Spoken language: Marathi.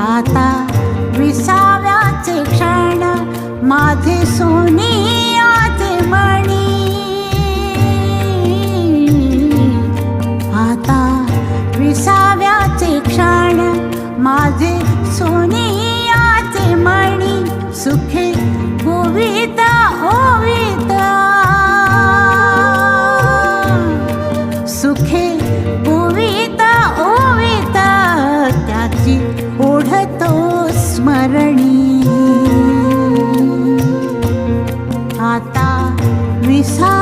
आता विसाव्याचे क्षण माझे सोनी सोनियाचे मणी. आता विसाव्याचे क्षण माझे सोनियाचे मणी. सुखे गोवित ओवित सुखे गोवित every side.